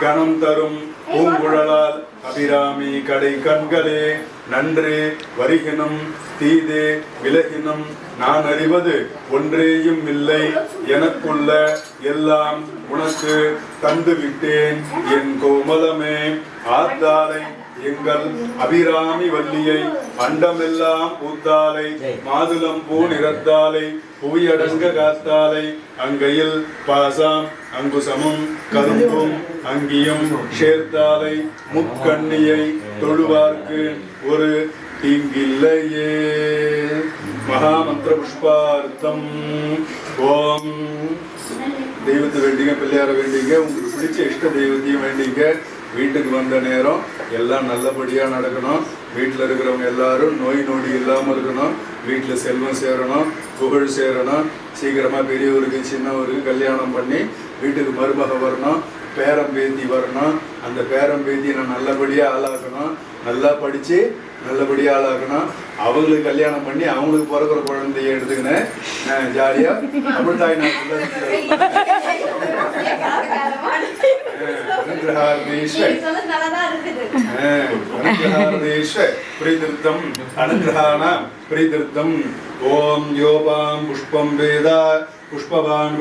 கணம் தரும் பூங்குழலால் அபிராமி கடை கண்களே. நன்று வருகினும் தீதே விலகினும் நான் அறிவது ஒன்றேயும் இல்லை. எனக்குள்ள எல்லாம் உனக்கு தந்துவிட்டேன். என் கோமலமே ஆத்தாலை எங்கள் அபிராமி வள்ளியை அண்டமெல்லாம் பூத்தாலை மாதுளம் பூ நிறத்தாலை புவியடங்க காத்தாலை அங்கையில் பாசாம் அங்குசமும் கரும்பும் அங்கியும் சேர்த்தாலை முக்கண்ணியை தொழுவார்க்கு ஒரு தீங்கில்லையே. மகாமந்திர புஷ்பார்த்தம் ஓம் தெய்வத்தை வேண்டிங்க பிள்ளையார வேண்டிங்க உங்களுக்கு பிடிச்ச இஷ்ட தெய்வத்தையும் வேண்டிங்க. வீட்டுக்கு வந்த நேரம் எல்லாம் நல்லபடியாக நடக்கணும். வீட்டில் இருக்கிறவங்க எல்லாரும் நோய் நொடி இல்லாமல் இருக்கணும். வீட்டில் செல்வம் சேரணும் புகழ் சேரணும். சீக்கிரமாக பெரியவருக்கு சின்னவருக்கு கல்யாணம் பண்ணி வீட்டுக்கு மருமக வரணும் பேரம்பேத்தி வரணும். அந்த பேரம்பேத்தியை நான் நல்லபடியாக ஆளாக்கணும். நல்லா படித்து நல்லபடியாக ஆளாக்கணும். அவங்களுக்கு கல்யாணம் பண்ணி அவங்களுக்கு பிறக்கிற குழந்தைய எடுத்துக்கினேன். ஜாலியாக தமிழ் தாய் நான் அனுகிரகாணாம் பிரீதிருத்தம் ஓம் யோபாம் புஷ்பம் வேதா புஷ்பவான்